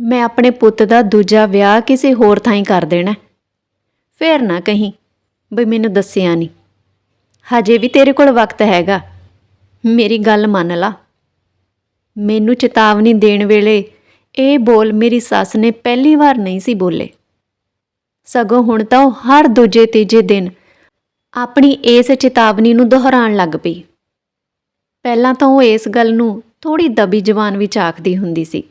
ਮੈਂ ਆਪਣੇ ਪੁੱਤ ਦਾ ਦੂਜਾ ਵਿਆਹ ਕਿਸੇ ਹੋਰ ਥਾਂ ਹੀ ਕਰ ਦੇਣਾ। ਫੇਰ ਨਾ ਕਹੀਂ ਬਈ ਮੈਨੂੰ ਦੱਸਿਆ ਨਹੀਂ ਹਜੇ ਵੀ ਤੇਰੇ ਕੋਲ ਵਕਤ ਹੈਗਾ। ਮੇਰੀ ਗੱਲ ਮੰਨ ਲਾ। ਮੈਨੂੰ ਚੇਤਾਵਨੀ ਦੇਣ ਵੇਲੇ ਇਹ ਬੋਲ ਮੇਰੀ ਸੱਸ ਨੇ ਪਹਿਲੀ ਵਾਰ ਨਹੀਂ ਸੀ ਬੋਲੇ। ਸਗੋਂ ਹੁਣ ਤਾਂ ਉਹ ਹਰ ਦੂਜੇ ਤੀਜੇ ਦਿਨ ਆਪਣੀ ਇਸ ਚੇਤਾਵਨੀ ਨੂੰ ਦੁਹਰਾਉਣ ਲੱਗ ਪਈ। ਪਹਿਲਾਂ ਤਾਂ ਉਹ ਇਸ ਗੱਲ ਨੂੰ ਥੋੜੀ ਦਬੀ ਜ਼ਬਾਨ ਵਿੱਚ ਆਖਦੀ ਹੁੰਦੀ ਸੀ।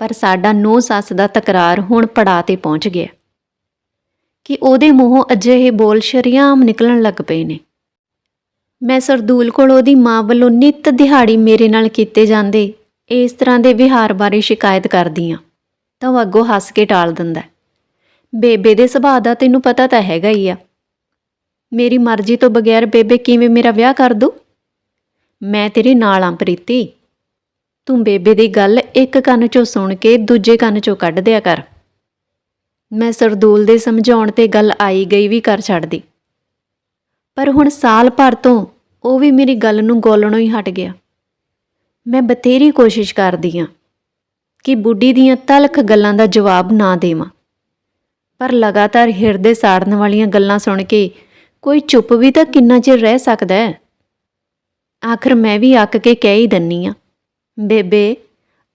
ਪਰ ਸਾਡਾ ਨੋ ਸੱਸ ਦਾ ਤਕਰਾਰ ਹੁਣ ਪੜਾਅ ਤੇ ਪਹੁੰਚ ਗਿਆ। ਕਿ ਉਹਦੇ ਮੂੰਹੋਂ ਅਜਿਹੇ ਬੋਲ ਸ਼ਰੀਆਮ ਨਿਕਲਣ ਲੱਗ ਪਏ ਨੇ। ਮੈਂ ਸਰਦੂਲ ਕੋਲ ਉਹਦੀ ਮਾਂ ਵੱਲੋਂ ਨਿਤ ਦਿਹਾੜੀ ਮੇਰੇ ਨਾਲ ਕੀਤੇ ਜਾਂਦੇ ਇਸ ਤਰ੍ਹਾਂ ਦੇ ਵਿਹਾਰ ਬਾਰੇ ਸ਼ਿਕਾਇਤ ਕਰਦੀ ਆ, ਤਾਂ ਉਹ ਅੱਗੋਂ ਹੱਸ ਕੇ ਟਾਲ ਦਿੰਦਾ ਬੇਬੇ ਦੇ ਸੁਭਾਅ ਦਾ ਤੈਨੂੰ ਪਤਾ ਤਾਂ ਹੈਗਾ ਹੀ ਆ। ਮੇਰੀ ਮਰਜ਼ੀ ਤੋਂ ਬਗੈਰ ਬੇਬੇ ਕਿਵੇਂ ਮੇਰਾ ਵਿਆਹ ਕਰ ਦੂ ਮੈਂ ਤੇਰੇ ਨਾਲ ਆਂ ਪ੍ਰੀਤੀ। ਤੂੰ ਬੇਬੇ ਦੀ ਗੱਲ ਇੱਕ ਕੰਨ ਚੋਂ ਸੁਣ ਕੇ ਦੂਜੇ ਕੰਨ ਚੋਂ ਕੱਢ ਦਿਆ ਕਰ। ਮੈਂ ਸਰਦੂਲ ਦੇ ਸਮਝਾਉਣ ਤੇ ਗੱਲ ਆਈ ਗਈ ਵੀ ਕਰ ਛੱਡਦੀ। ਪਰ ਹੁਣ ਸਾਲ ਭਰ ਤੋਂ ਉਹ ਵੀ ਮੇਰੀ ਗੱਲ ਨੂੰ ਗੋਲਣੋਂ ਹੀ ਹਟ ਗਿਆ। ਮੈਂ ਬਥੇਰੀ ਕੋਸ਼ਿਸ਼ ਕਰਦੀ ਆਂ ਕਿ ਬੁੱਢੀ ਦੀਆਂ ਤਲਖ ਗੱਲਾਂ ਦਾ ਜਵਾਬ ਨਾ ਦੇਵਾਂ। ਪਰ ਲਗਾਤਾਰ ਹਿਰਦੇ ਸਾੜਨ ਵਾਲੀਆਂ ਗੱਲਾਂ ਸੁਣ ਕੇ ਕੋਈ ਚੁੱਪ ਵੀ ਤਾਂ ਕਿੰਨਾ ਚਿਰ ਰਹਿ ਸਕਦਾ ਹੈ? ਆਖਰ ਮੈਂ ਵੀ ਅੱਕ ਕੇ ਕਹਿ ਹੀ ਦੰਨੀ ਆ ਬੇਬੇ,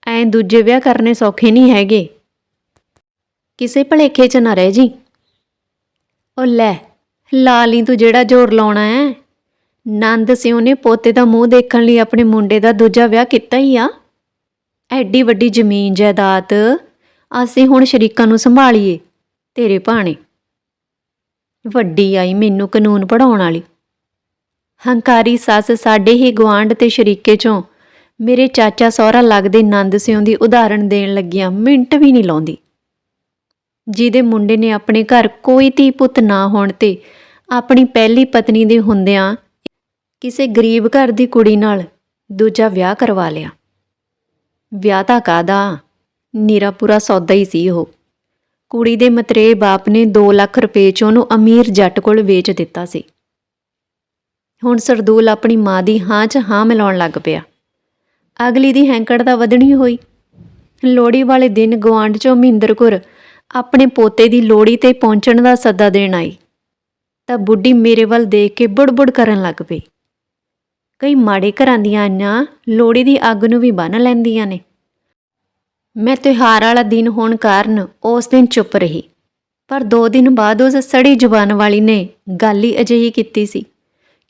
ਐਂ ਦੂਜੇ ਵਿਆਹ ਕਰਨੇ ਸੌਖੇ ਨਹੀਂ ਹੈਗੇ। ਕਿਸੇ ਭਲੇਖੇ 'ਚ ਨਾ ਰਹਿ ਜੀ। ਉਹ ਲੈ ਲਾ ਲਈ ਤੂੰ ਜਿਹੜਾ ਜ਼ੋਰ ਲਾਉਣਾ ਹੈ ਨੰਦ ਸਿਉ ਨੇ ਪੋਤੇ ਦਾ ਮੂੰਹ ਦੇਖਣ ਲਈ ਆਪਣੇ ਮੁੰਡੇ ਦਾ ਦੂਜਾ ਵਿਆਹ ਕੀਤਾ ਹੀ ਆ। ਐਡੀ ਵੱਡੀ ਜ਼ਮੀਨ ਜਾਇਦਾਦ ਅਸੀਂ ਹੁਣ ਸ਼ਰੀਕਾਂ ਨੂੰ ਸੰਭਾਲੀਏ, ਤੇਰੇ ਭਾਣੇ। ਵੱਡੀ ਆਈ ਮੈਨੂੰ ਕਾਨੂੰਨ ਪੜਾਉਣ ਵਾਲੀ। ਹੰਕਾਰੀ ਸੱਸ ਸਾਡੇ ਹੀ ਗੁਆਂਢ ਤੇ ਸ਼ਰੀਕੇ ਚੋਂ ਮੇਰੇ ਚਾਚਾ ਸਹੁਰਾ ਲੱਗਦੇ ਨੰਦ ਸਿਉਂ ਦੀ ਉਦਾਹਰਣ ਦੇਣ ਲੱਗਿਆ, ਮਿੰਟ ਵੀ ਨਹੀਂ ਲਾਉਂਦੀ। ਜਿਹਦੇ ਮੁੰਡੇ ਨੇ ਆਪਣੇ ਘਰ ਕੋਈ ਧੀ ਪੁੱਤ ਨਾ ਹੋਣ ਤੇ ਆਪਣੀ ਪਹਿਲੀ ਪਤਨੀ ਦੇ ਹੁੰਦਿਆਂ ਕਿਸੇ ਗਰੀਬ ਘਰ ਦੀ ਕੁੜੀ ਨਾਲ ਦੂਜਾ ਵਿਆਹ ਕਰਵਾ ਲਿਆ। ਵਿਆਹ ਤਾਂ ਕਾਦਾ ਨੀਰਾ ਪੂਰਾ ਸੌਦਾ ਹੀ ਸੀ ਉਹ। ਕੁੜੀ ਦੇ ਮਤਰੇ ਬਾਪ ਨੇ 2 ਲੱਖ ਰੁਪਏ ਚ ਉਹਨੂੰ ਅਮੀਰ ਜੱਟ ਕੋਲ ਵੇਚ ਦਿੱਤਾ ਸੀ। ਹੁਣ ਸਰਦੂਲ ਆਪਣੀ ਮਾਂ ਦੀ ਹਾਂ 'ਚ ਹਾਂ ਮਿਲਾਉਣ ਲੱਗ ਪਿਆ। ਅਗਲੀ ਦੀ ਹੈਂਕੜ ਤਾਂ ਵਧਣੀ ਹੋਈ। ਲੋੜੀ ਵਾਲੇ ਦਿਨ ਗਵਾਂਢ ਚੋਂ ਮਹਿੰਦਰ ਕੌਰ ਆਪਣੇ ਪੋਤੇ ਦੀ ਲੋੜੀ ਤੇ ਪਹੁੰਚਣ ਦਾ ਸੱਦਾ ਦੇਣ ਆਈ। ਤਾਂ ਬੁੱਢੀ ਮੇਰੇ ਵੱਲ ਦੇਖ ਕੇ ਬੁੜਬੁੜ ਕਰਨ ਲੱਗ ਪਈ। ਕਈ ਮਾੜੇ ਘਰਾਂ ਦੀਆਂ ਆਈਆਂ ਲੋੜੀ ਦੀ ਅੱਗ ਨੂੰ ਵੀ ਬੰਨ ਲੈਂਦੀਆਂ ਨੇ। ਮੈਂ ਤਿਉਹਾਰ ਵਾਲਾ ਦਿਨ ਹੋਣ ਕਾਰਨ ਉਸ ਦਿਨ ਚੁੱਪ ਰਹੀ। ਪਰ ਦੋ ਦਿਨ ਬਾਅਦ ਉਸ ਸੜੀ ਜ਼ੁਬਾਨ ਵਾਲੀ ਨੇ ਗੱਲ ਹੀ ਅਜਿਹੀ ਕੀਤੀ ਸੀ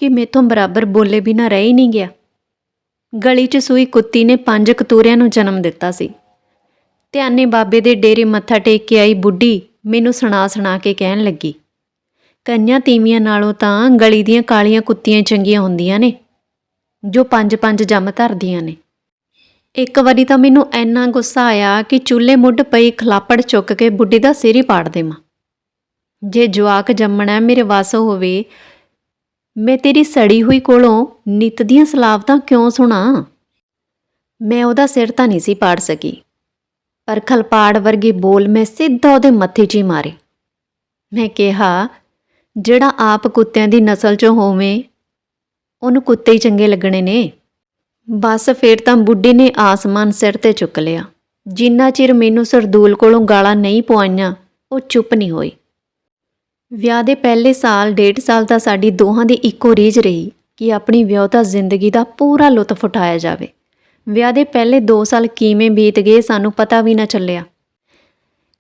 ਕਿ ਮੇਥੋਂ ਬਰਾਬਰ ਬੋਲੇ ਬਿਨਾ ਰਹਿ ਹੀ ਨਹੀਂ ਗਿਆ। ਗਲੀ 'ਚ ਸੂਈ ਕੁੱਤੀ ਨੇ ਪੰਜ ਕਤੂਰਿਆਂ ਨੂੰ ਜਨਮ ਦਿੱਤਾ ਸੀ। ਧਿਆਨੇ ਬਾਬੇ ਦੇ ਡੇਰੇ ਮੱਥਾ ਟੇਕ ਕੇ ਆਈ ਬੁੱਢੀ ਮੈਨੂੰ ਸੁਣਾ ਸੁਣਾ ਕੇ ਕਹਿਣ ਲੱਗੀ ਕੰਨਿਆਂ ਤੀਵੀਆਂ ਨਾਲੋਂ ਤਾਂ ਗਲੀ ਦੀਆਂ ਕਾਲੀਆਂ ਕੁੱਤੀਆਂ ਚੰਗੀਆਂ ਹੁੰਦੀਆਂ ਨੇ, ਜੋ ਪੰਜ ਪੰਜ ਜੰਮ ਧਰਦੀਆਂ ਨੇ। ਇੱਕ ਵਾਰੀ ਤਾਂ ਮੈਨੂੰ ਇੰਨਾ ਗੁੱਸਾ ਆਇਆ ਕਿ ਚੁੱਲ੍ਹੇ ਮੁੱਢ ਪਈ ਖਲਾਪੜ ਚੁੱਕ ਕੇ ਬੁੱਢੀ ਦਾ ਸਿਰ ਹੀ ਪਾੜ ਦੇਵਾਂ। ਜੇ ਜਵਾਕ ਜੰਮਣਾ ਮੇਰੇ ਵੱਸ ਹੋਵੇ ਮੈਂ ਤੇਰੀ ਸੜੀ ਹੋਈ ਕੋਲੋਂ ਨਿਤ ਦੀਆਂ ਸਲਾਵਤਾਂ ਕਿਉਂ ਸੁਣਾ? ਮੈਂ ਉਹਦਾ ਸਿਰ ਤਾਂ ਨਹੀਂ ਸੀ ਪਾੜ ਸਕੀ। ਪਰ ਖਲਪਾੜ ਵਰਗੇ ਬੋਲ ਮੈਂ ਸਿੱਧਾ ਉਹਦੇ ਮੱਥੇ 'ਚ ਹੀ ਮਾਰੇ। ਮੈਂ ਕਿਹਾ, ਜਿਹੜਾ ਆਪ ਕੁੱਤਿਆਂ ਦੀ ਨਸਲ 'ਚੋਂ ਹੋਵੇ, ਉਹਨੂੰ ਕੁੱਤੇ ਹੀ ਚੰਗੇ ਲੱਗਣੇ ਨੇ। ਬਸ ਫੇਰ ਤਾਂ ਬੁੱਢੀ ਨੇ ਆਸਮਾਨ ਸਿਰ ਤੇ ਚੁੱਕ ਲਿਆ। ਜਿੰਨਾ ਚਿਰ ਮੈਨੂੰ ਸਰਦੂਲ ਕੋਲੋਂ ਗਾਲਾਂ ਨਹੀਂ ਪਵਾਈਆਂ ਉਹ ਚੁੱਪ ਨਹੀਂ ਹੋਈ। ਵਿਆਹ ਦੇ ਪਹਿਲੇ ਸਾਲ, ਡੇਢ ਸਾਲ ਤਾਂ ਸਾਡੀ ਦੋਹਾਂ ਦੀ ਇੱਕੋ ਰੀਝ ਰਹੀ ਕਿ ਆਪਣੀ ਵਿਆਹਤਾ ਜ਼ਿੰਦਗੀ ਦਾ ਪੂਰਾ ਲੁਤਫ ਉਠਾਇਆ ਜਾਵੇ। ਵਿਆਹ ਦੇ ਪਹਿਲੇ 2 ਸਾਲ ਕਿਵੇਂ ਬੀਤ ਗਏ ਸਾਨੂੰ ਪਤਾ ਵੀ ਨਾ ਚੱਲਿਆ।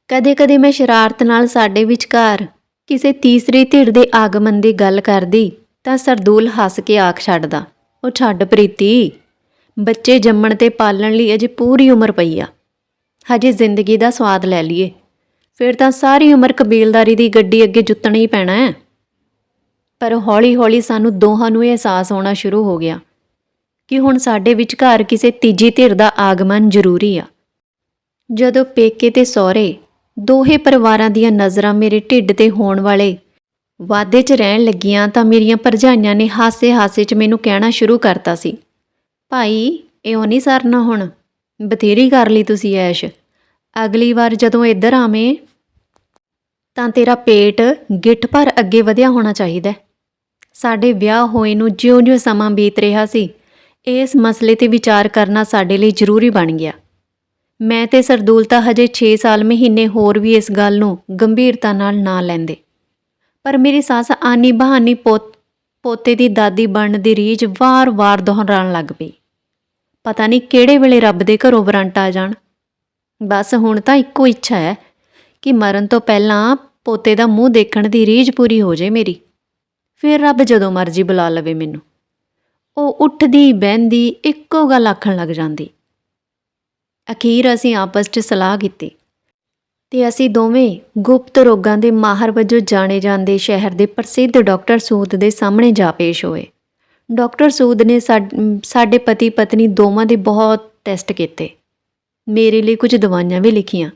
ਕਦੇ-ਕਦੇ ਮੈਂ ਸ਼ਰਾਰਤ ਨਾਲ ਸਾਡੇ ਵਿਚਕਾਰ ਕਿਸੇ ਤੀਸਰੀ ਧਿਰ ਦੇ ਆਗਮਨ ਦੀ ਗੱਲ ਕਰਦੀ ਤਾਂ ਸਰਦੂਲ ਹੱਸ ਕੇ ਆਖ ਛੱਡਦਾ, ਉਹ ਛੱਡ ਪ੍ਰੀਤੀ, ਬੱਚੇ ਜੰਮਣ ਤੇ ਪਾਲਣ ਲਈ ਅਜੇ ਪੂਰੀ ਉਮਰ ਪਈ ਆ। ਹਜੇ ਜ਼ਿੰਦਗੀ ਦਾ ਸਵਾਦ ਲੈ ਲਈਏ। ਫਿਰ ਤਾਂ ਸਾਰੀ ਉਮਰ ਕਬੀਲਦਾਰੀ ਦੀ ਗੱਡੀ ਅੱਗੇ ਜੁੱਤਣਾ ਹੀ ਪੈਣਾ ਹੈ। ਪਰ ਹੌਲੀ-ਹੌਲੀ ਸਾਨੂੰ ਦੋਹਾਂ ਨੂੰ ਇਹ ਅਹਿਸਾਸ ਹੋਣਾ ਸ਼ੁਰੂ ਹੋ ਗਿਆ ਕਿ ਹੁਣ ਸਾਡੇ ਵਿਚਕਾਰ ਕਿਸੇ ਤੀਜੀ ਧਿਰ ਦਾ ਆਗਮਨ ਜ਼ਰੂਰੀ ਆ। ਜਦੋਂ ਪੇਕੇ ਤੇ ਸਹੁਰੇ ਦੋਹੇ ਪਰਿਵਾਰਾਂ ਦੀਆਂ ਨਜ਼ਰਾਂ ਮੇਰੇ ਢਿੱਡ ਤੇ ਹੋਣ ਵਾਲੇ ਵਾਦੇ 'ਚ ਰਹਿਣ ਲੱਗੀਆਂ ਤਾਂ ਮੇਰੀਆਂ ਭਰਜਾਈਆਂ ਨੇ ਹਾਸੇ-ਹਾਸੇ 'ਚ ਮੈਨੂੰ ਕਹਿਣਾ ਸ਼ੁਰੂ ਕਰਤਾ ਸੀ, ਭਾਈ ਇਉਂ ਨਹੀਂ ਸਰਨਾ ਹੁਣ, ਬਥੇਰੀ ਕਰ ਲਈ ਤੁਸੀਂ ਐਸ਼। ਅਗਲੀ ਵਾਰ ਜਦੋਂ ਇੱਧਰ ਆਵੇਂ, ਤਾਂ ਤੇਰਾ ਪੇਟ ਗਿੱਠ ਭਰ ਅੱਗੇ ਵਧਿਆ ਹੋਣਾ ਚਾਹੀਦਾ ਸਾਡੇ ਵਿਆਹ ਹੋਏ ਨੂੰ ਜਿਉਂ-ਜਿਉਂ ਸਮਾਂ ਬੀਤ ਰਿਹਾ ਸੀ, ਇਸ ਮਸਲੇ ਤੇ ਵਿਚਾਰ ਕਰਨਾ ਸਾਡੇ ਲਈ ਜ਼ਰੂਰੀ ਬਣ ਗਿਆ। ਮੈਂ ਤੇ ਸਰਦੂਲ ਤਾਂ ਹਜੇ 6 ਸਾਲ ਮਹੀਨੇ ਹੋਰ ਵੀ ਇਸ ਗੱਲ ਨੂੰ ਗੰਭੀਰਤਾ ਨਾਲ ਨਾ ਲੈਂਦੇ। ਪਰ ਮੇਰੀ ਸੱਸ ਆਨੀ ਬਹਾਨੀ ਪੋਤ, ਪੋਤੇ ਦੀ ਦਾਦੀ ਬਣਨ ਦੀ ਰੀਝ ਵਾਰ-ਵਾਰ ਦੁਹਰਾਉਣ ਲੱਗ ਪਈ। ਪਤਾ ਨਹੀਂ ਕਿਹੜੇ ਵੇਲੇ ਰੱਬ ਦੇ ਘਰੋਂ ਵਰੰਟ ਆ ਜਾਣ। ਬਸ ਹੁਣ ਤਾਂ ਇੱਕੋ ਇੱਛਾ ਹੈ ਕਿ ਮਰਨ ਤੋਂ ਪਹਿਲਾਂ ਪੋਤੇ ਦਾ ਮੂੰਹ ਦੇਖਣ ਦੀ ਰੀਝ ਪੂਰੀ ਹੋ ਜੇ ਮੇਰੀ। ਫਿਰ ਰੱਬ ਜਦੋਂ ਮਰਜ਼ੀ ਬੁਲਾ ਲਵੇ ਮੈਨੂੰ। ਉਹ ਉੱਠਦੀ, ਬਹਿੰਦੀ, ਇੱਕੋ ਗੱਲ ਆਖਣ ਲੱਗ ਜਾਂਦੀ। ਅਖੀਰ ਅਸੀਂ ਆਪਸ 'ਚ ਸਲਾਹ ਕੀਤੀ ਤੇ ਅਸੀਂ ਦੋਵੇਂ ਗੁਪਤ ਰੋਗਾਂ ਦੇ ਮਾਹਰ ਵਜੋਂ ਜਾਣੇ ਜਾਂਦੇ ਸ਼ਹਿਰ ਦੇ ਪ੍ਰਸਿੱਧ ਡਾਕਟਰ ਸੂਦ ਦੇ ਸਾਹਮਣੇ ਜਾ ਪੇਸ਼ ਹੋਏ। ਡਾਕਟਰ ਸੂਦ ਨੇ ਸਾਡੇ ਪਤੀ ਪਤਨੀ ਦੋਵਾਂ ਦੇ ਬਹੁਤ ਟੈਸਟ ਕੀਤੇ। ਮੇਰੇ ਲਈ ਕੁਝ ਦਵਾਈਆਂ ਵੀ ਲਿਖੀਆਂ।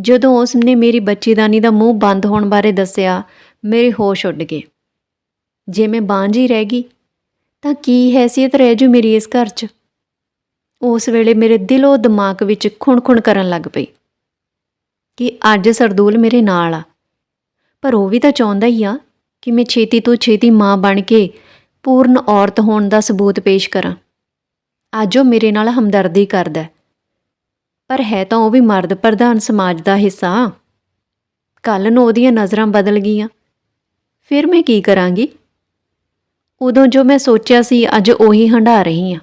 ਜਦੋਂ ਉਸ ਨੇ ਮੇਰੀ ਬੱਚੀਦਾਨੀ ਦਾ ਮੂੰਹ ਬੰਦ ਹੋਣ ਬਾਰੇ ਦੱਸਿਆ, ਮੇਰੇ ਹੋਸ਼ ਉੱਡ ਗਏ। ਜੇ ਮੈਂ ਬਾਂਝੀ ਰਹਿ ਗਈ, ਤਾਂ ਕੀ ਹੈਸੀਅਤ ਰਹਿ ਜੂ ਮੇਰੀ ਇਸ ਘਰ 'ਚ? ਉਸ ਵੇਲੇ ਮੇਰੇ ਦਿਲੋਂ ਦਿਮਾਗ ਵਿੱਚ ਖੁਣ-ਖੁਣ ਕਰਨ ਲੱਗ ਪਈ ਕਿ ਅੱਜ ਸਰਦੂਲ ਮੇਰੇ ਨਾਲ ਆ। ਪਰ ਉਹ ਵੀ ਤਾਂ ਚਾਹੁੰਦਾ ਹੀ ਆ ਕਿ ਮੈਂ ਛੇਤੀ ਤੋਂ ਛੇਤੀ ਮਾਂ ਬਣ ਕੇ ਪੂਰਨ ਔਰਤ ਹੋਣ ਦਾ ਸਬੂਤ ਪੇਸ਼ ਕਰਾਂ। ਅੱਜ ਉਹ ਮੇਰੇ ਨਾਲ ਹਮਦਰਦੀ ਕਰਦਾ ਪਰ ਹੈ ਤਾਂ ਉਹ ਵੀ ਮਰਦ ਪ੍ਰਧਾਨ ਸਮਾਜ ਦਾ ਹਿੱਸਾ। ਕੱਲ ਨੂੰ ਉਹਦੀਆਂ ਨਜ਼ਰਾਂ ਬਦਲ ਗਈਆਂ। ਫਿਰ ਮੈਂ ਕੀ ਕਰਾਂਗੀ? ਉਦੋਂ ਜੋ ਮੈਂ ਸੋਚਿਆ ਸੀ, ਅੱਜ ਉਹੀ ਹੰਢਾ ਰਹੀ ਹਾਂ।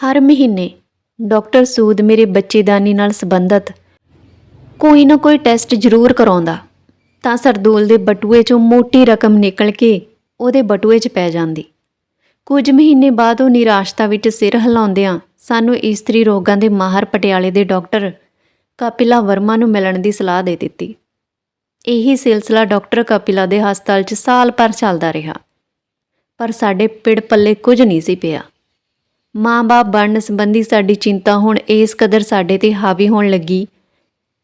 ਹਰ ਮਹੀਨੇ ਡਾਕਟਰ ਸੂਦ ਮੇਰੇ ਬੱਚੇਦਾਨੀ ਨਾਲ ਸੰਬੰਧਤ ਕੋਈ ਨਾ ਕੋਈ ਟੈਸਟ ਜ਼ਰੂਰ ਕਰਾਉਂਦਾ। ਤਾਂ ਸਰਦੂਲ ਦੇ ਬਟੂਏ 'ਚੋਂ ਮੋਟੀ ਰਕਮ ਨਿਕਲ ਕੇ ਉਹਦੇ ਬਟੂਏ 'ਚ ਪੈ ਜਾਂਦੀ। ਕੁਝ ਮਹੀਨੇ ਬਾਅਦ ਉਹ ਨਿਰਾਸ਼ਤਾ ਵਿੱਚ ਸਿਰ ਹਿਲਾਉਂਦਿਆਂ ਸਾਨੂੰ ਇਸਤਰੀ ਰੋਗਾਂ ਦੇ ਮਾਹਰ ਪਟਿਆਲੇ ਦੇ ਡਾਕਟਰ ਕਪਿਲਾ ਵਰਮਾ ਨੂੰ ਮਿਲਣ ਦੀ ਸਲਾਹ ਦੇ ਦਿੱਤੀ। ਇਹੀ ਸਿਲਸਿਲਾ ਡਾਕਟਰ ਕਪਿਲਾ ਦੇ ਹਸਪਤਾਲ 'ਚ ਸਾਲ ਭਰ ਚੱਲਦਾ ਰਿਹਾ। ਪਰ ਸਾਡੇ ਪਿੜ ਪੱਲੇ ਕੁਝ ਨਹੀਂ ਸੀ ਪਿਆ। ਮਾਂ-ਬਾਪ ਬਣਨ ਸੰਬੰਧੀ ਸਾਡੀ ਚਿੰਤਾ ਹੁਣ ਇਸ ਕਦਰ ਸਾਡੇ ਤੇ ਹਾਵੀ ਹੋਣ ਲੱਗੀ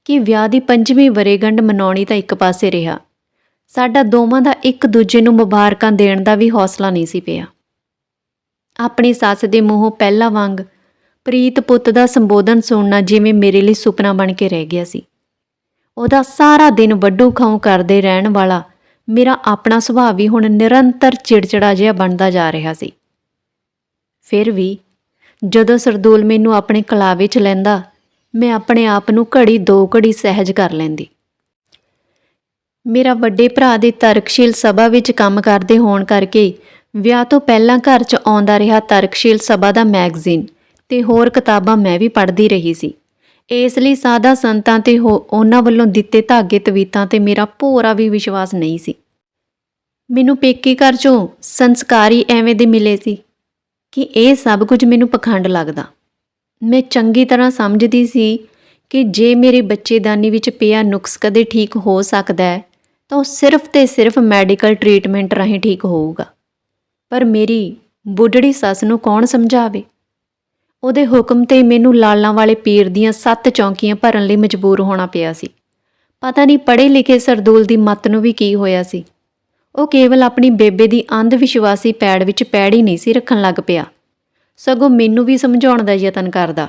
ਕਿ ਵਿਆਹ ਦੀ ਪੰਜਵੀਂ ਵਰੇਗੰਢ ਮਨਾਉਣੀ ਤਾਂ ਇੱਕ ਪਾਸੇ ਰਿਹਾ। ਸਾਡਾ ਦੋਵਾਂ ਦਾ ਇੱਕ ਦੂਜੇ ਨੂੰ ਮੁਬਾਰਕਾਂ ਦੇਣ ਦਾ ਵੀ ਹੌਸਲਾ ਨਹੀਂ ਸੀ ਪਿਆ। ਆਪਣੀ ਸੱਸ ਦੇ ਮੂੰਹੋਂ ਪਹਿਲਾਂ ਵਾਂਗ ਪ੍ਰੀਤ ਪੁੱਤ ਦਾ ਸੰਬੋਧਨ ਸੁਣਨਾ ਜਿਵੇਂ ਮੇਰੇ ਲਈ ਸੁਪਨਾ ਬਣ ਕੇ ਰਹਿ ਗਿਆ ਸੀ। ਉਹਦਾ ਸਾਰਾ ਦਿਨ ਵੱਡੂ ਖਾਉ ਕਰਦੇ ਰਹਿਣ ਵਾਲਾ ਮੇਰਾ ਆਪਣਾ ਸੁਭਾਅ ਵੀ ਹੁਣ ਨਿਰੰਤਰ ਚਿੜਚਿੜਾ ਜਿਹਾ ਬਣਦਾ ਜਾ ਰਿਹਾ ਸੀ। ਫਿਰ ਵੀ ਜਦੋਂ ਸਰਦੂਲ ਮੈਨੂੰ ਆਪਣੇ ਕਲਾਵੇ 'ਚ ਲੈਂਦਾ, ਮੈਂ ਆਪਣੇ ਆਪ ਨੂੰ ਘੜੀ ਦੋ ਘੜੀ ਸਹਿਜ ਕਰ ਲੈਂਦੀ। ਮੇਰਾ ਵੱਡੇ ਭਰਾ ਦੇ ਤਰਕਸ਼ੀਲ ਸਭਾ ਵਿੱਚ ਕੰਮ ਕਰਦੇ ਹੋਣ ਕਰਕੇ ਵਿਆਹ ਤੋਂ ਪਹਿਲਾਂ ਘਰ 'ਚ ਆਉਂਦਾ ਰਿਹਾ ਤਰਕਸ਼ੀਲ ਸਭਾ ਦਾ ਮੈਗਜ਼ੀਨ। ਤੇ ਹੋਰ ਕਿਤਾਬਾਂ ਮੈਂ ਵੀ ਪੜ੍ਹਦੀ ਰਹੀ ਸੀ। ਇਸ ਲਈ ਸਾਦਾ ਸੰਤਾਂ ਤੇ ਹੋ- ਉਹਨਾਂ ਵੱਲੋਂ ਦਿੱਤੇ ਧਾਗੇ, ਤਵੀਤਾਂ ਤੇ ਮੇਰਾ ਭੋਰਾ ਵੀ ਵਿਸ਼ਵਾਸ ਨਹੀਂ ਸੀ। ਮੈਨੂੰ ਪੇਕੇ ਘਰ 'ਚੋਂ ਸੰਸਕਾਰੀ ਐਵੇਂ ਦੇ ਮਿਲੇ ਸੀ ਕਿ ਇਹ ਸਭ ਕੁਝ ਮੈਨੂੰ ਪਖੰਡ ਲੱਗਦਾ। ਮੈਂ ਚੰਗੀ ਤਰ੍ਹਾਂ ਸਮਝਦੀ ਸੀ ਕਿ ਜੇ ਮੇਰੇ ਬੱਚੇਦਾਨੀ ਵਿੱਚ ਪਿਆ ਨੁਕਸ ਕਦੇ ਠੀਕ ਹੋ ਸਕਦਾ ਹੈ, ਤਾਂ ਉਹ ਸਿਰਫ ਤੇ ਸਿਰਫ ਮੈਡੀਕਲ ਟ੍ਰੀਟਮੈਂਟ ਰਾਹੀਂ ਠੀਕ ਹੋਊਗਾ। ਪਰ ਮੇਰੀ ਬੁੱਢੜੀ ਸੱਸ ਨੂੰ ਕੌਣ ਸਮਝਾਵੇ? ਉਹਦੇ ਹੁਕਮ ਤੇ ਮੈਨੂੰ ਲਾਲਾਂ ਵਾਲੇ ਪੀਰ ਦੀਆਂ ਸੱਤ ਚੌਂਕੀਆਂ ਭਰਨ ਲਈ ਮਜਬੂਰ ਹੋਣਾ ਪਿਆ ਸੀ। ਪਤਾ ਨਹੀਂ ਪੜ੍ਹੇ ਲਿਖੇ ਸਰਦੂਲ ਦੀ ਮੱਤ ਨੂੰ ਵੀ ਕੀ ਹੋਇਆ ਸੀ। ਉਹ ਕੇਵਲ ਆਪਣੀ ਬੇਬੇ ਦੀ ਅੰਧ ਵਿਸ਼ਵਾਸੀ ਪੈੜ ਵਿੱਚ ਪੈੜ ਹੀ ਨਹੀਂ ਸੀ ਰੱਖਣ ਲੱਗ ਪਿਆ। ਸਗੋਂ ਮੈਨੂੰ ਵੀ ਸਮਝਾਉਣ ਦਾ ਯਤਨ ਕਰਦਾ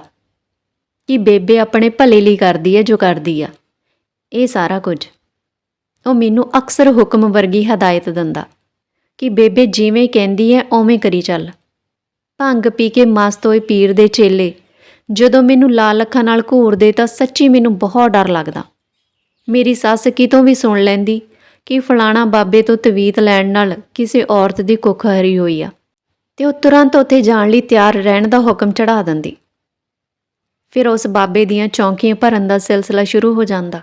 ਕਿ ਬੇਬੇ ਆਪਣੇ ਭਲੇ ਲਈ ਕਰਦੀ ਹੈ ਜੋ ਕਰਦੀ ਆ। ਇਹ ਸਾਰਾ ਕੁਝ। ਉਹ ਮੈਨੂੰ ਅਕਸਰ ਹੁਕਮ ਵਰਗੀ ਹਦਾਇਤ ਦਿੰਦਾ ਕਿ ਬੇਬੇ ਜਿਵੇਂ ਕਹਿੰਦੀ ਹੈ, ਉਵੇਂ ਕਰੀ ਚੱਲ। ਭੰਗ ਪੀ ਕੇ ਮਸਤ ਹੋਏ ਪੀਰ ਦੇ ਚੇਲੇ। ਜਦੋਂ ਮੈਨੂੰ ਲਾਲ ਅੱਖਾਂ ਨਾਲ ਘੂਰਦੇ ਤਾਂ ਸੱਚੀ ਮੈਨੂੰ ਬਹੁਤ ਡਰ ਲੱਗਦਾ। ਮੇਰੀ ਸੱਸ ਕਿਤੋਂ ਵੀ ਸੁਣ ਲੈਂਦੀ ਕਿ ਫਲਾਣਾ ਬਾਬੇ ਤੋਂ ਤਵੀਤ ਲੈਣ ਨਾਲ ਕਿਸੇ ਔਰਤ ਦੀ ਕੁੱਖ ਹਰੀ ਹੋਈ ਆ ਤੇ ਉਹ ਤੁਰੰਤ ਉੱਥੇ ਜਾਣ ਲਈ ਤਿਆਰ ਰਹਿਣ ਦਾ ਹੁਕਮ ਚੜਾ ਦਿੰਦੀ। ਫਿਰ ਉਸ ਬਾਬੇ ਦੀਆਂ ਚੌਂਕੀਆਂ ਭਰਨ ਦਾ ਸਿਲਸਿਲਾ ਸ਼ੁਰੂ ਹੋ ਜਾਂਦਾ।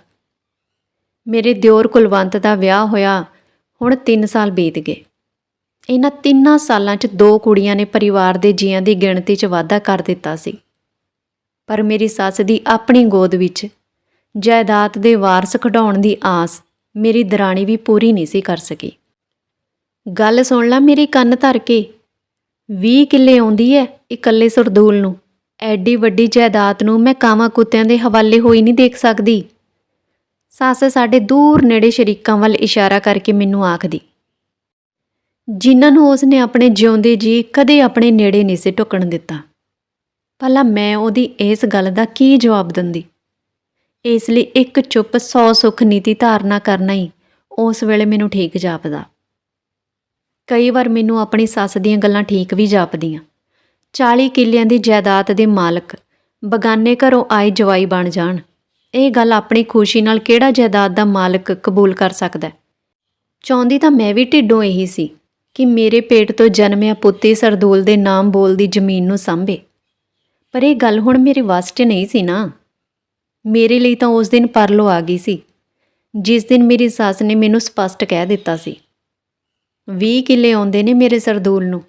ਮੇਰੇ ਦਿਓਰ ਕੁਲਵੰਤ ਦਾ ਵਿਆਹ ਹੋਇਆ ਹੁਣ 3 ਸਾਲ ਬੀਤ ਗਏ। ਇਹਨਾਂ ਤਿੰਨਾਂ ਸਾਲਾਂ 'ਚ ਦੋ ਕੁੜੀਆਂ ਨੇ ਪਰਿਵਾਰ ਦੇ ਜੀਆਂ ਦੀ ਗਿਣਤੀ 'ਚ ਵਾਧਾ ਕਰ ਦਿੱਤਾ ਸੀ। ਪਰ ਮੇਰੀ ਸੱਸ ਦੀ ਆਪਣੀ ਗੋਦ ਵਿੱਚ ਜਾਇਦਾਦ ਦੇ ਵਾਰਸ ਕਢਾਉਣ ਦੀ ਆਸ ਮੇਰੀ ਦਰਾਣੀ ਵੀ ਪੂਰੀ ਨਹੀਂ ਸੀ ਕਰ ਸਕੀ। ਗੱਲ ਸੁਣ ਲੈ ਮੇਰੀ ਕੰਨ ਧਰ ਕੇ। 20 ਕਿੱਲੇ ਆਉਂਦੀ ਐ ਇਕੱਲੇ ਸਰਦੂਲ ਨੂੰ। ਐਡੀ ਵੱਡੀ ਜਾਇਦਾਦ ਨੂੰ ਮੈਂ ਕਾਵਾਂ ਕੁੱਤਿਆਂ ਦੇ ਹਵਾਲੇ ਹੋਈ ਨਹੀਂ ਦੇਖ ਸਕਦੀ। ਸੱਸ ਸਾਡੇ ਦੂਰ ਨੇੜੇ ਸ਼ਰੀਕਾਂ ਵੱਲ ਇਸ਼ਾਰਾ ਕਰਕੇ ਮੈਨੂੰ ਆਖਦੀ। ਜਿਨ੍ਹਾਂ ਨੂੰ ਉਸ ਨੇ ਆਪਣੇ ਜਿਉਂਦੇ ਜੀ ਕਦੇ ਆਪਣੇ ਨੇੜੇ ਨਹੀਂ ਸੀ ਢੁਕਣ ਦਿੱਤਾ। ਭਲਾ ਮੈਂ ਉਹਦੀ ਇਸ ਗੱਲ ਦਾ ਕੀ ਜਵਾਬ ਦਿੰਦੀ? ਇਸ ਲਈ ਇੱਕ ਚੁੱਪ ਸੌ ਸੁੱਖ ਨੀਤੀ ਧਾਰਨਾ ਕਰਨਾ ਹੀ ਉਸ ਵੇਲੇ ਮੈਨੂੰ ਠੀਕ ਜਾਪਦਾ। ਕਈ ਵਾਰ ਮੈਨੂੰ ਆਪਣੀ ਸੱਸ ਦੀਆਂ ਗੱਲਾਂ ਠੀਕ ਵੀ ਜਾਪਦੀਆਂ। 40 ਕਿੱਲਿਆਂ ਦੀ ਜਾਇਦਾਦ ਦੇ ਮਾਲਕ ਬਗਾਨੇ ਘਰੋਂ ਆਏ ਜਵਾਈ ਬਣ ਜਾਣ। ਇਹ ਗੱਲ ਆਪਣੀ ਖੁਸ਼ੀ ਨਾਲ ਕਿਹੜਾ ਜਾਇਦਾਦ ਦਾ ਮਾਲਕ ਕਬੂਲ ਕਰ ਸਕਦਾ ਚਾਹੁੰਦੀ ਤਾਂ ਮੈਂ ਵੀ ਢਿੱਡੋਂ ਇਹੀ ਸੀ। ਕਿ ਮੇਰੇ ਪੇਟ ਤੋਂ ਜਨਮਿਆ ਪੁੱਤੇ ਸਰਦੂਲ ਦੇ ਨਾਮ ਬੋਲਦੀ ਜ਼ਮੀਨ ਨੂੰ ਸਾਂਭੇ। ਪਰ ਇਹ ਗੱਲ ਹੁਣ ਮੇਰੇ ਵੱਸ 'ਚ ਨਹੀਂ ਸੀ ਨਾ। ਮੇਰੇ ਲਈ ਤਾਂ ਉਸ ਦਿਨ ਪਰਲੋ ਆ ਗਈ ਸੀ, ਜਿਸ ਦਿਨ ਮੇਰੀ ਸੱਸ ਨੇ ਮੈਨੂੰ ਸਪਸ਼ਟ ਕਹਿ ਦਿੱਤਾ ਸੀ। 20 ਕਿੱਲੇ ਆਉਂਦੇ ਨੇ ਮੇਰੇ ਸਰਦੂਲ ਨੂੰ।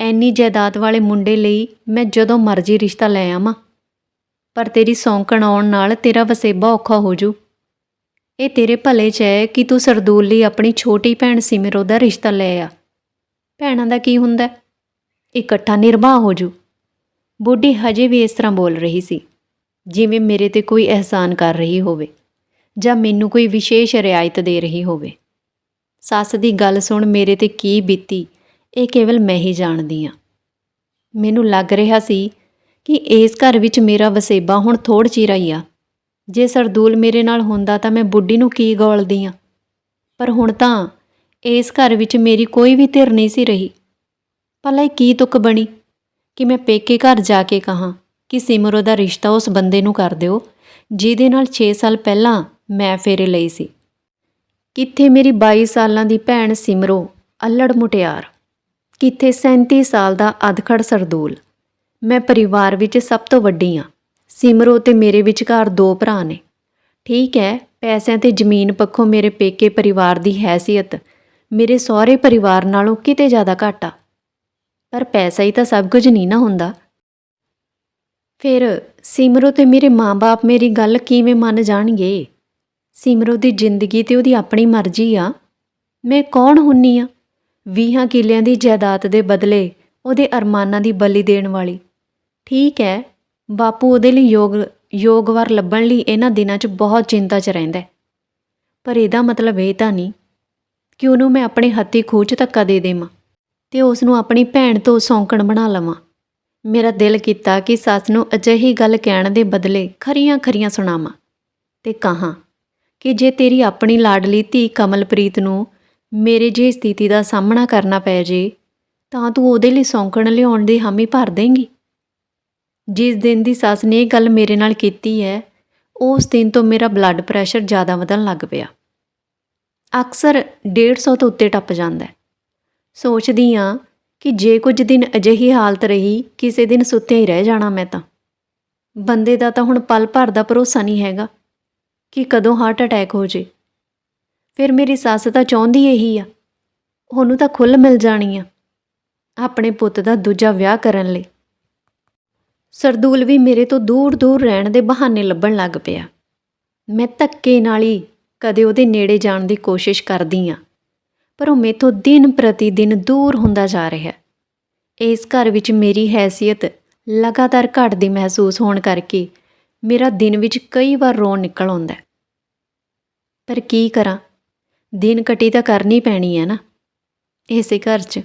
ਐਨੀ ਜਾਇਦਾਦ ਵਾਲੇ ਮੁੰਡੇ ਲਈ ਮੈਂ ਜਦੋਂ ਮਰਜ਼ੀ ਰਿਸ਼ਤਾ ਲੈ ਆਵਾਂ। ਪਰ ਤੇਰੀ ਸੌਂਕਣ ਆਉਣ ਨਾਲ ਤੇਰਾ ਵਸੇਬਾ ਔਖਾ ਹੋ ਜੂ ਇਹ ਤੇਰੇ ਭਲੇ 'ਚ ਹੈ ਕਿ ਤੂੰ ਸਰਦੂਲ ਲਈ ਆਪਣੀ ਛੋਟੀ ਭੈਣ ਸਿਮਰੋ ਦਾ ਰਿਸ਼ਤਾ ਲੈ ਆ। ਭੈਣਾਂ ਦਾ ਕੀ ਹੁੰਦਾ? ਇਕੱਠਾ ਨਿਰਵਾਹ ਹੋ ਜੂ। ਬੁੱਢੀ ਹਜੇ ਵੀ ਇਸ ਤਰ੍ਹਾਂ ਬੋਲ ਰਹੀ ਸੀ, ਜਿਵੇਂ ਮੇਰੇ ਤੇ ਕੋਈ ਅਹਿਸਾਨ ਕਰ ਰਹੀ ਹੋਵੇ, ਜਾਂ ਮੈਨੂੰ ਕੋਈ ਵਿਸ਼ੇਸ਼ ਰਿਆਇਤ ਦੇ ਰਹੀ ਹੋਵੇ। ਸੱਸ ਦੀ ਗੱਲ ਸੁਣ ਮੇਰੇ ਤੇ ਕੀ ਬੀਤੀ, ਇਹ ਕੇਵਲ ਮੈਂ ਹੀ ਜਾਣਦੀ ਹਾਂ। ਮੈਨੂੰ ਲੱਗ ਰਿਹਾ ਸੀ ਕਿ ਇਸ ਘਰ ਵਿੱਚ ਮੇਰਾ ਵਸੇਬਾ ਹੁਣ ਥੋੜ ਚਿਰ ਹੀ ਆ। ਜੇ ਸਰਦੂਲ ਮੇਰੇ ਨਾਲ ਹੁੰਦਾ ਤਾਂ ਮੈਂ ਬੁੱਢੀ ਨੂੰ ਕੀ ਗੋਲਦੀ ਆ? ਪਰ ਹੁਣ ਤਾਂ ਇਸ ਘਰ ਵਿੱਚ ਮੇਰੀ ਕੋਈ ਵੀ ਧਿਰ ਨਹੀਂ ਸੀ ਰਹੀ। ਭਲਾ ਇਹ ਕੀ ਤੁਕ ਬਣੀ ਕਿ ਮੈਂ ਪੇਕੇ ਘਰ ਜਾ ਕੇ ਕਹਾਂ ਕਿ ਸਿਮਰੋ ਦਾ ਰਿਸ਼ਤਾ ਉਸ ਬੰਦੇ ਨੂੰ ਕਰ ਦਿਓ, ਜਿਹਦੇ ਨਾਲ 6 ਸਾਲ ਪਹਿਲਾਂ ਮੈਂ ਫੇਰੇ ਲਈ ਸੀ। ਕਿੱਥੇ ਮੇਰੀ 22 ਸਾਲਾਂ ਦੀ ਭੈਣ ਸਿਮਰੋ, ਅਲੜ ਮੁਟਿਆਰ? ਕਿੱਥੇ 37 ਸਾਲ ਦਾ ਅਧਖੜ ਸਰਦੂਲ? ਮੈਂ ਪਰਿਵਾਰ ਵਿੱਚ ਸਭ ਤੋਂ ਵੱਡੀ ਹਾਂ ਸਿਮਰੋ ਤੇ ਮੇਰੇ ਵਿਚਕਾਰ ਦੋ ਭਰਾ ਨੇ। ਠੀਕ ਹੈ, ਪੈਸਿਆਂ ਤੇ ਜ਼ਮੀਨ ਪੱਖੋਂ ਮੇਰੇ ਪੇਕੇ ਪਰਿਵਾਰ ਦੀ ਹੈਸੀਅਤ ਮੇਰੇ ਸਹੁਰੇ ਪਰਿਵਾਰ ਨਾਲੋਂ ਕਿਤੇ ਜ਼ਿਆਦਾ ਘੱਟ ਆ। ਪਰ ਪੈਸਾ ਹੀ ਤਾਂ ਸਭ ਕੁਝ ਨਹੀਂ ਨਾ ਹੁੰਦਾ। ਫਿਰ ਸਿਮਰੋ ਤੇ ਮੇਰੇ ਮਾਂ-ਬਾਪ ਮੇਰੀ ਗੱਲ ਕਿਵੇਂ ਮੰਨ ਜਾਣਗੇ? ਸਿਮਰੋ ਦੀ ਜ਼ਿੰਦਗੀ ਤੇ ਉਹਦੀ ਆਪਣੀ ਮਰਜ਼ੀ ਆ। ਮੈਂ ਕੌਣ ਹੁੰਨੀ ਆ? ਵੀਹਾਂ ਕਿੱਲਿਆਂ ਦੀ ਜਾਇਦਾਦ ਦੇ ਬਦਲੇ ਉਹਦੇ ਅਰਮਾਨਾਂ ਦੀ ਬਲੀ ਦੇਣ ਵਾਲੀ। ਠੀਕ ਹੈ ਬਾਪੂ ਉਹਦੇ ਲਈ ਯੋਗ, ਯੋਗਵਾਰ ਲੱਭਣ ਲਈ ਇਹਨਾਂ ਦਿਨਾਂ 'ਚ ਬਹੁਤ ਚਿੰਤਾ 'ਚ ਰਹਿੰਦਾ ਪਰ ਇਹਦਾ ਮਤਲਬ ਇਹ ਤਾਂ ਨਹੀਂ ਕਿ ਉਹਨੂੰ ਮੈਂ ਆਪਣੇ ਹੱਥੀ ਖੂਹ 'ਚ ਧੱਕਾ ਦੇ ਦੇਵਾਂ ਤੇ ਉਸ ਨੂੰ ਆਪਣੀ ਭੈਣ ਤੋਂ ਸੌਂਕਣ ਬਣਾ ਲਵਾਂ। ਮੇਰਾ ਦਿਲ ਕੀਤਾ ਕਿ ਸੱਸ ਨੂੰ ਅਜਿਹੀ ਗੱਲ ਕਹਿਣ ਦੇ ਬਦਲੇ ਖਰੀਆਂ ਖਰੀਆਂ ਸੁਣਾਵਾਂ ਤੇ ਕਹਾਂ ਕਿ ਜੇ ਤੇਰੀ ਆਪਣੀ ਲਾਡਲੀ ਧੀ ਕਮਲਪ੍ਰੀਤ ਨੂੰ ਮੇਰੇ ਜਿਹੀ ਸਥਿਤੀ ਦਾ ਸਾਹਮਣਾ ਕਰਨਾ ਪੈ ਜੇ, ਤਾਂ ਤੂੰ ਉਹਦੇ ਲਈ ਸੌਂਕਣ ਲਿਆਉਣ ਦੀ ਹਾਮੀ ਭਰ ਦੇਂਗੀ। ਜਿਸ ਦਿਨ ਦੀ ਸੱਸ ਨੇ ਇਹ ਗੱਲ ਮੇਰੇ ਨਾਲ ਕੀਤੀ ਹੈ, ਉਸ ਦਿਨ ਤੋਂ ਮੇਰਾ ਬਲੱਡ ਪ੍ਰੈਸ਼ਰ ਜ਼ਿਆਦਾ ਵਧਣ ਲੱਗ ਪਿਆ। ਅਕਸਰ 150 ਤੋਂ ਉੱਤੇ ਟੱਪ ਜਾਂਦਾ ਹੈ। ਸੋਚਦੀ ਹਾਂ ਕਿ ਜੇ ਕੁਝ ਦਿਨ ਅਜਿਹੀ ਹਾਲਤ ਰਹੀ, ਕਿਸੇ ਦਿਨ ਸੁੱਤਿਆਂ ਹੀ ਰਹਿ ਜਾਣਾ ਮੈਂ ਤਾਂ। ਬੰਦੇ ਦਾ ਤਾਂ ਹੁਣ ਪਲ ਭਰ ਦਾ ਭਰੋਸਾ ਨਹੀਂ ਹੈਗਾ ਕਿ ਕਦੋਂ ਹਾਰਟ ਅਟੈਕ ਹੋ ਜੇ। ਫਿਰ ਮੇਰੀ ਸੱਸ ਤਾਂ ਚਾਹੁੰਦੀ ਇਹੀ ਆ। ਉਹਨੂੰ ਤਾਂ ਖੁੱਲ੍ਹ ਮਿਲ ਜਾਣੀ ਆ, ਆਪਣੇ ਪੁੱਤ ਦਾ ਦੂਜਾ ਵਿਆਹ ਕਰਨ ਲਈ। ਸਰਦੂਲ ਵੀ ਮੇਰੇ ਤੋਂ ਦੂਰ ਦੂਰ ਰਹਿਣ ਦੇ ਬਹਾਨੇ ਲੱਭਣ ਲੱਗ ਪਿਆ। ਮੈਂ ਧੱਕੇ ਨਾਲ ਹੀ ਕਦੇ ਉਹਦੇ ਨੇੜੇ ਜਾਣ ਦੀ ਕੋਸ਼ਿਸ਼ ਕਰਦੀ ਆ ਪਰ ਉਹ ਮੇਥੋਂ ਦਿਨ ਪ੍ਰਤੀ ਦਿਨ ਦੂਰ ਹੁੰਦਾ ਜਾ ਰਿਹਾ ਇਸ ਘਰ ਵਿੱਚ ਮੇਰੀ ਹੈਸੀਅਤ ਲਗਾਤਾਰ ਘਟਦੀ ਮਹਿਸੂਸ ਹੋਣ ਕਰਕੇ ਮੇਰਾ ਦਿਨ ਵਿੱਚ ਕਈ ਵਾਰ ਰੋਣ ਨਿਕਲ ਆਉਂਦਾ ਪਰ ਕੀ ਕਰਾਂ? ਦਿਨ ਕਟੀ ਤਾਂ ਕਰਨੀ ਪੈਣੀ ਹੈ ਨਾ। ਇਸੇ ਘਰ 'ਚ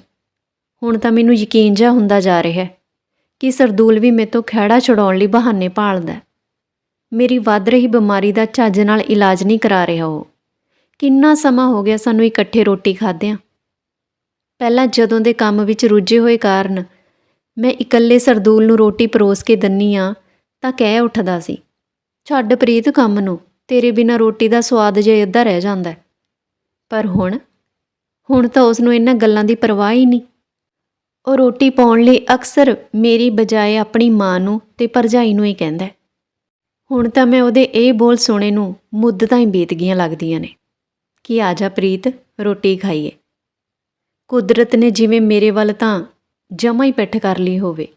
ਹੁਣ ਤਾਂ ਮੈਨੂੰ ਯਕੀਨ ਜਿਹਾ ਹੁੰਦਾ ਜਾ ਰਿਹਾ ਕਿ ਸਰਦੂਲ ਵੀ ਮੇਰੇ ਤੋਂ ਖਹਿੜਾ ਛੁਡਾਉਣ ਲਈ ਬਹਾਨੇ ਭਾਲਦਾ ਮੇਰੀ ਵੱਧ ਰਹੀ ਬਿਮਾਰੀ ਦਾ ਚੱਜ ਨਾਲ ਇਲਾਜ ਨਹੀਂ ਕਰਾ ਰਿਹਾ ਉਹ। ਕਿੰਨਾ ਸਮਾਂ ਹੋ ਗਿਆ ਸਾਨੂੰ ਇਕੱਠੇ ਰੋਟੀ ਖਾਦਿਆਂ ਪਹਿਲਾਂ ਜਦੋਂ ਦੇ ਕੰਮ ਵਿੱਚ ਰੁੱਝੇ ਹੋਏ ਕਾਰਨ ਮੈਂ ਇਕੱਲੇ ਸਰਦੂਲ ਨੂੰ ਰੋਟੀ ਪਰੋਸ ਕੇ ਦੰਨੀ ਆ, ਤਾਂ ਕਹਿ ਉੱਠਦਾ ਸੀ, ਛੱਡ ਪ੍ਰੀਤ ਕੰਮ ਨੂੰ, ਤੇਰੇ ਬਿਨਾ ਰੋਟੀ ਦਾ ਸਵਾਦ ਜੇ ਅੱਧਾ ਰਹਿ ਜਾਂਦਾ ਪਰ ਹੁਣ ਹੁਣ ਤਾਂ ਉਸ ਨੂੰ ਇਹਨਾਂ ਗੱਲਾਂ ਦੀ ਪਰਵਾਹ ਹੀ ਨਹੀਂ। ਉਹ ਰੋਟੀ ਪਾਉਣ ਲਈ ਅਕਸਰ ਮੇਰੀ ਬਜਾਏ ਆਪਣੀ ਮਾਂ ਨੂੰ ਤੇ ਭਰਜਾਈ ਨੂੰ ਹੀ ਕਹਿੰਦਾ ਹੁਣ ਤਾਂ ਮੈਂ ਉਹਦੇ ਇਹ ਬੋਲ ਸੁਣੇ ਨੂੰ ਮੁੱਦਤਾਂ ਹੀ ਬੀਤ ਗਈਆਂ ਲੱਗਦੀਆਂ ਨੇ ਕਿ ਆ ਜਾ ਪ੍ਰੀਤ, ਰੋਟੀ ਖਾਈਏ। ਕੁਦਰਤ ਨੇ ਜਿਵੇਂ ਮੇਰੇ ਵੱਲ ਤਾਂ ਜਮਾ ਹੀ ਪਿੱਠ ਕਰ ਲਈ ਹੋਵੇ।